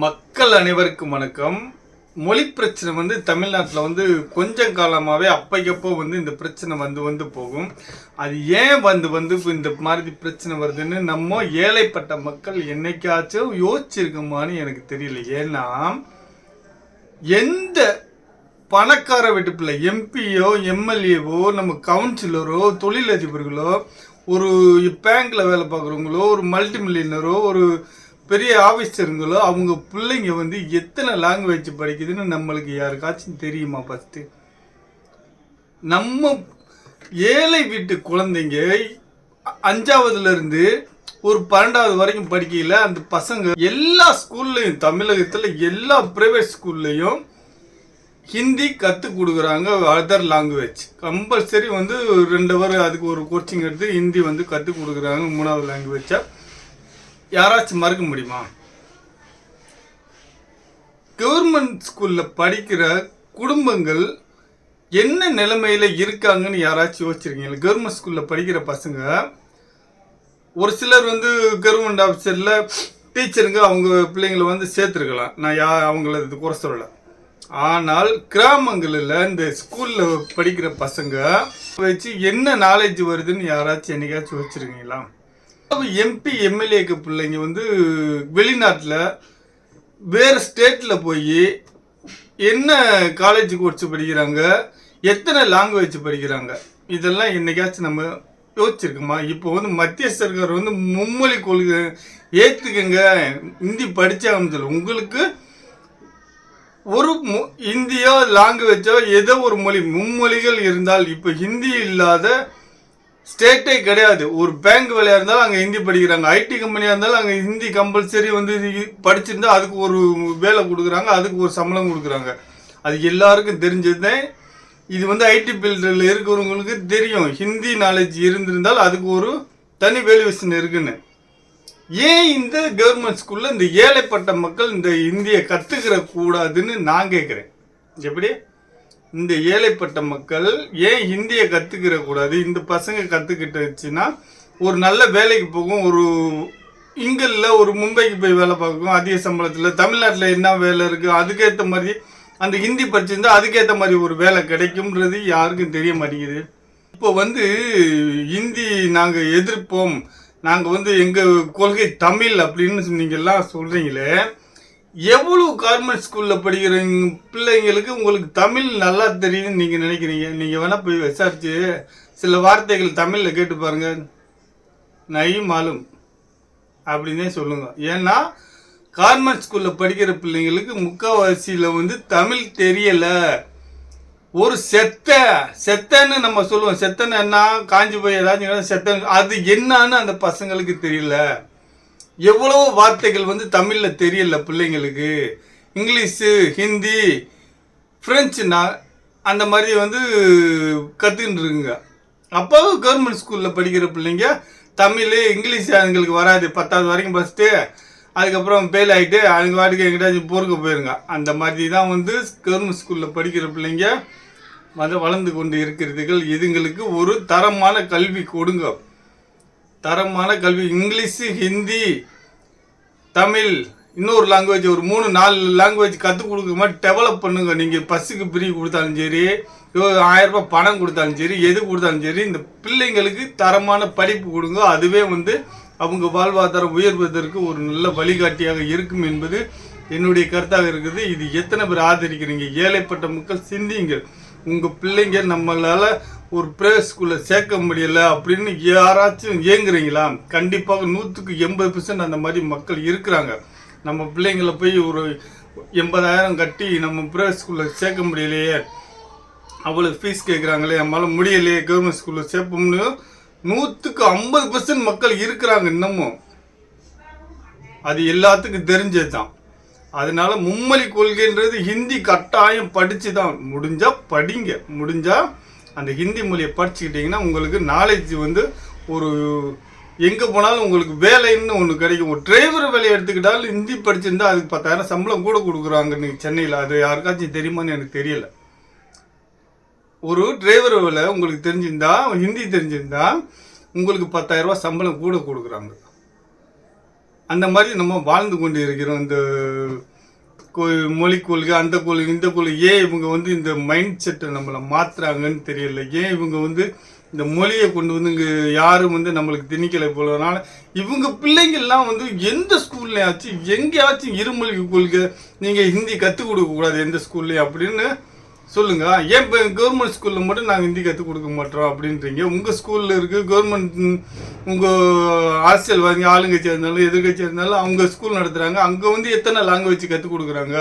மக்கள் அனைவருக்கும் வணக்கம். மொழி பிரச்சனை வந்து தமிழ்நாட்டில் வந்து கொஞ்சம் காலமாகவே அப்பைக்கப்போ வந்து இந்த பிரச்சனை வந்து வந்து போகும். அது ஏன் வந்து வந்து இந்த மாதிரி பிரச்சனை வருதுன்னு நம்ம ஏழைப்பட்ட மக்கள் என்னைக்காச்சும் யோசிச்சிருக்குமான்னு எனக்கு தெரியல. ஏன்னா எந்த பணக்கார வீட்டு பிள்ளை எம்பியோ எம்எல்ஏவோ நம்ம கவுன்சிலரோ தொழிலதிபர்களோ ஒரு பேங்க்ல வேலை பார்க்குறவங்களோ ஒரு மல்டி மில்லியனரோ ஒரு பெரிய ஆஃபீஸருங்களோ அவங்க பிள்ளைங்க வந்து எத்தனை லாங்குவேஜ் படிக்குதுன்னு நம்மளுக்கு யாருக்காச்சும் தெரியுமா ஃபஸ்ட்டு நம்ம ஏழை வீட்டு குழந்தைங்க அஞ்சாவதுலேருந்து ஒரு பன்னெண்டாவது வரைக்கும் படிக்கையில் அந்த பசங்க எல்லா ஸ்கூல்லையும் தமிழகத்தில் எல்லா ப்ரைவேட் ஸ்கூல்லையும் ஹிந்தி கற்றுக் கொடுக்குறாங்க அதர் லாங்குவேஜ் கம்பல்சரி வந்து ரெண்டு வாரம் அதுக்கு ஒரு கோச்சிங் எடுத்து ஹிந்தி வந்து கற்றுக் கொடுக்குறாங்க மூணாவது லாங்குவேஜாக யாராச்சும் மறுக்க முடியுமா? கவர்மெண்ட் ஸ்கூலில் படிக்கிற குடும்பங்கள் என்ன நிலைமையில் இருக்காங்கன்னு யாராச்சும் யோசிச்சிருக்கீங்களா? கவர்மெண்ட் ஸ்கூலில் படிக்கிற பசங்க ஒரு சிலர் வந்து கவர்மெண்ட் ஆஃபீஸரில் டீச்சருங்க அவங்க பிள்ளைங்களை வந்து சேர்த்துருக்கலாம். நான் யா அவங்கள இது குறை சொல்லலை. ஆனால் கிராமங்களில் இந்த ஸ்கூலில் படிக்கிற பசங்க வச்சு என்ன நாலேஜ் வருதுன்னு யாராச்சும் என்னைக்காச்சும் வச்சுருக்கீங்களா எம்பி எம்எல்ஏக்கு பிள்ளைங்க வந்து வெளிநாட்டில் வேறு ஸ்டேட்டில் போய் என்ன காலேஜ் கோர்ஸ் படிக்கிறாங்க எத்தனை லாங்குவேஜ் படிக்கிறாங்க இதெல்லாம் என்னைக்காச்சும் நம்ம யோசிச்சிருக்கோமா? இப்போ வந்து மத்திய சர்க்கார் வந்து மும்மொழி கொள்கை ஏற்றுக்குங்க ஹிந்தி படித்தாங்கன்னு சொல்லி. உங்களுக்கு ஒரு மொ- இந்தியோ லாங்குவேஜோ ஏதோ ஒரு மொழி மும்மொழிகள் இருந்தால் இப்போ ஹிந்தி இல்லாத ஸ்டேட்டே கிடையாது. ஒரு பேங்க் வேலையாக இருந்தாலும் அங்கே ஹிந்தி படிக்கிறாங்க. ஐடி கம்பெனியாக இருந்தாலும் அங்கே ஹிந்தி கம்பல்சரி வந்து படிச்சிருந்தால் படிச்சிருந்தா அதுக்கு ஒரு வேலை கொடுக்குறாங்க. அதுக்கு ஒரு சம்பளம் கொடுக்குறாங்க. அது எல்லாருக்கும் தெரிஞ்சதுதான். இது வந்து ஐடி ஃபீல்டில் இருக்கிறவங்களுக்கு தெரியும். ஹிந்தி நாலேஜ் இருந்திருந்தால் அதுக்கு ஒரு தனி வேல்யூவேஷன் இருக்குன்னு. ஏன் இந்த கவர்மெண்ட் ஸ்கூலில் இந்த ஏழைப்பட்ட மக்கள் இந்த இந்தியை கற்றுக்கிற கூடாதுன்னு நான் கேட்குறேன் எப்படி? இந்த ஏழைப்பட்ட மக்கள் ஏன் ஹிந்தியை கற்றுக்கிற கூடாது? இந்த பசங்க கற்றுக்கிட்டுச்சுன்னா ஒரு நல்ல வேலைக்கு போகும் ஒரு இங்கல்ல ஒரு மும்பைக்கு போய் வேலை பார்க்கும் அதிக சம்பளத்தில். தமிழ்நாட்டில் என்ன வேலை இருக்குது அதுக்கேற்ற மாதிரி அந்த ஹிந்தி படிச்சிருந்தா அதுக்கேற்ற மாதிரி ஒரு வேலை கிடைக்கும்ன்றது யாருக்கும் தெரிய மாட்டேங்குது. இப்போ வந்து ஹிந்தி நாங்கள் எதிர்ப்போம். நாங்கள் வந்து எங்கள் கொள்கை தமிழ் அப்படின்னு நீங்கள்லாம் சொல்கிறீங்களே எவ்வளவு கார்மெண்ட் ஸ்கூலில் படிக்கிற பிள்ளைங்களுக்கு உங்களுக்கு தமிழ் நல்லா தெரியுதுன்னு நீங்கள் நினைக்கிறீங்க? நீங்கள் வேணால் போய் விசாரிச்சு சில வார்த்தைகள் தமிழில் கேட்டு பாருங்க. நை மாலும் அப்படின்னே சொல்லுங்க. ஏன்னா கார்மெண்ட் ஸ்கூலில் படிக்கிற பிள்ளைங்களுக்கு முக்கால்வாசியில் வந்து தமிழ் தெரியலை. ஒரு செத்த செத்தன்னு நம்ம சொல்லுவோம். செத்தன்னு என்ன? காஞ்சி போய் ஏதாச்சும் செத்த அது என்னன்னு அந்த பசங்களுக்கு தெரியல. எவ்வளவோ வார்த்தைகள் வந்து தமிழில் தெரியல பிள்ளைங்களுக்கு. இங்கிலீஷு ஹிந்தி ஃப்ரெஞ்சுனா அந்த மாதிரி வந்து கற்றுன்ருங்க அப்போ கவர்மெண்ட் ஸ்கூலில் படிக்கிற பிள்ளைங்க தமிழ் இங்கிலீஷ் அதுங்களுக்கு வராது. பத்தாவது வரைக்கும் ஃபஸ்ட்டு அதுக்கப்புறம் ஃபெயில் ஆகிட்டு அவங்க வாட்டுக்கு எங்கிட்டாச்சும் போருக்கு போயிருங்க. அந்த மாதிரி தான் வந்து கவர்மெண்ட் ஸ்கூலில் படிக்கிற பிள்ளைங்க வந்து வளர்ந்து கொண்டு இருக்கிறதுகள். இதுங்களுக்கு ஒரு தரமான கல்வி கொடுங்க. தரமான கல்வி இங்கிலீஷு ஹிந்தி தமிழ் இன்னொரு லாங்குவேஜ் ஒரு மூணு நாலு லாங்குவேஜ் கற்றுக் கொடுக்குற மாதிரி டெவலப் பண்ணுங்க. நீங்கள் பஸ்ஸுக்கு ஃப்ரீ கொடுத்தாலும் சரி ஆயிரம் ரூபாய் பணம் கொடுத்தாலும் சரி எது கொடுத்தாலும் சரி இந்த பிள்ளைங்களுக்கு தரமான படிப்பு கொடுங்க. அதுவே வந்து அவங்க வாழ்வாதாரம் உயர்வதற்கு ஒரு நல்ல வழிகாட்டியாக இருக்கும் என்பது என்னுடைய கருத்தாக இருக்குது. இது எத்தனை பேர் ஆதரிக்கிறீங்க? ஏழைப்பட்ட மக்கள் சிந்திங்கள் உங்கள் பிள்ளைங்க நம்மளால் ஒரு ப்ரைவேட் ஸ்கூலில் சேர்க்க முடியல அப்படின்னு யாராச்சும் ஏங்குறீங்களா? கண்டிப்பாக நூற்றுக்கு எண்பது பெர்சன்ட் அந்த மாதிரி மக்கள் இருக்கிறாங்க. நம்ம பிள்ளைங்களை போய் ஒரு எண்பதாயிரம் கட்டி நம்ம ப்ரைவேட் ஸ்கூலில் சேர்க்க முடியலையே. அவ்வளோ ஃபீஸ் கேட்குறாங்களே நம்மளால் முடியலையே கவர்மெண்ட் ஸ்கூலில் சேர்ப்போம்னு நூற்றுக்கு ஐம்பது பர்சன்ட் மக்கள் இருக்கிறாங்க இன்னமும். அது எல்லாத்துக்கும் தெரிஞ்சது தான் அதனால மும்மொழி கொள்கைன்றது ஹிந்தி கட்டாயம் படித்து தான் முடிஞ்சால் படிங்க. முடிஞ்சால் அந்த ஹிந்தி மொழியை படிச்சுக்கிட்டிங்கன்னா உங்களுக்கு நாலேஜ் வந்து ஒரு எங்கே போனாலும் உங்களுக்கு வேலைன்னு ஒன்று கிடைக்கும். ஒரு டிரைவர் வேலையை எடுத்துக்கிட்டாலும் ஹிந்தி படிச்சிருந்தா அதுக்கு பத்தாயிரம் சம்பளம் கூட கொடுக்குறாங்க நீங்கள் சென்னையில். அது யாருக்காச்சும் தெரியுமான்னு எனக்கு தெரியல. ஒரு டிரைவர் வேலை உங்களுக்கு தெரிஞ்சிருந்தா ஹிந்தி தெரிஞ்சிருந்தா உங்களுக்கு பத்தாயிரரூபா சம்பளம் கூட கொடுக்குறாங்க. அந்த மாதிரி நம்ம வாழ்ந்து கொண்டு இருக்கிறோம். இந்த மொழி கொள்கை அந்த கொள்கை இந்த கொள்கை ஏன் இவங்க வந்து இந்த மைண்ட் செட்டை நம்மளை மாத்துறாங்கன்னு தெரியல. ஏன் இவங்க வந்து இந்த மொழியை கொண்டு வந்து இங்கே யாரும் வந்து நம்மளுக்கு திணிக்கலை போலனால இவங்க பிள்ளைங்கள்லாம் வந்து எந்த ஸ்கூல்லையாச்சும் எங்கேயாச்சும் இருமொழி கொள்கை நீங்கள் ஹிந்தி கற்றுக் கொடுக்கக்கூடாது எந்த ஸ்கூல்லையும் அப்படின்னு சொல்லுங்க. ஏன் இப்போ கவர்மெண்ட் ஸ்கூலில் மட்டும் நாங்கள் ஹிந்தி கற்றுக் கொடுக்க மாட்டோம் அப்படின்றீங்க? உங்கள் ஸ்கூலில் இருக்குது கவர்மெண்ட் உங்கள் அரசியல்வாதிங்க ஆளுங்கட்சியாக இருந்தாலும் எதிர்கட்சியாக இருந்தாலும் அவங்க ஸ்கூல் நடத்துகிறாங்க அங்கே வந்து எத்தனை லாங்குவேஜ் கற்றுக் கொடுக்குறாங்க?